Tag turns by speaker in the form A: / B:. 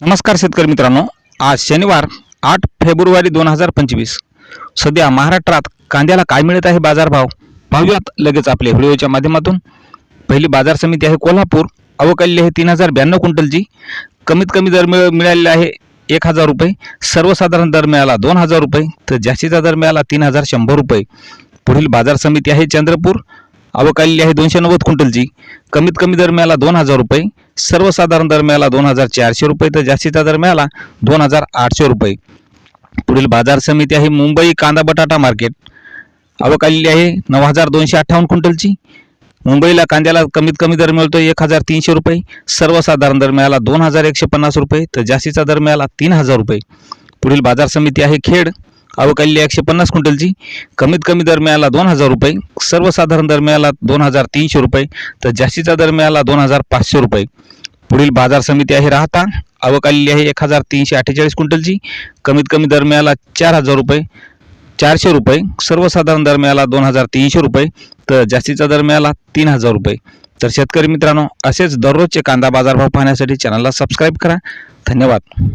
A: नमस्कार शेतकरी मित्रांनो. आज शनिवार आठ फेब्रुवारी दोन हजार पंचवीस. सध्या महाराष्ट्रात कांद्याला काय मिळत आहे बाजारभाव? पाहूयात लगेच आपल्या व्हिडिओच्या माध्यमातून. पहिली बाजार समिती आहे कोल्हापूर. अवकाल्य आहे तीन हजार ब्याण्णव क्विंटलची. कमीत कमी दर मिळ मिळालेला आहे एक हजार रुपये. सर्वसाधारण दर मिळाला दोन हजार रुपये. तर जास्तीचा दर मिळाला तीन हजार शंभर रुपये. पुढील बाजार समिती आहे चंद्रपूर. अवकाली आहे दोनशे नव्वद क्विंटलची. कमीत कमी दर मिळाला दोन हजार रुपये. सर्वसाधारण दर मिळाला दोन हजार चारशे रुपये तर जास्तीचा दर मिळाला दोन हजार आठशे रुपये. पुढील बाजार समिती आहे मुंबई कांदा बटाटा मार्केट. आवक आलेली आहे नऊ हजार दोनशे अठ्ठावन्न क्विंटलची. मुंबईला कांद्याला कमीत कमी दर मिळतो एक हजार तीनशे रुपये. सर्वसाधारण दर मिळाला दोन हजार एकशे पन्नास रुपये तर जास्तीचा दर मिळाला तीन हजार रुपये. पुढील बाजार समिती आहे खेड. आवक आलेली एकशे पन्नास क्विंटलची. कमीत कमी दर मिळाला दोन हजार रुपये. सर्वसाधारण दर मिळाला दोन हजार तीनशे रुपये तर जास्तीचा दर मिळाला दोन हजार पाचशे रुपये. पुढील बाजार समिती आहे राहता. आवक आलेली आहे एक हजार तीनशे अठ्ठेचाळीस क्विंटलची. कमीत कमी दर मिळाला चार हजार रुपये चारशे रुपये सर्वसाधारण दर मिळाला दोन हजार तीनशे रुपये तर जास्तीचा दर मिळाला तीन हजार रुपये. तर शेतकरी मित्रांनो असेच दररोजचे कांदा बाजारभाव पाहण्यासाठी चॅनलला सबस्क्राईब करा. धन्यवाद.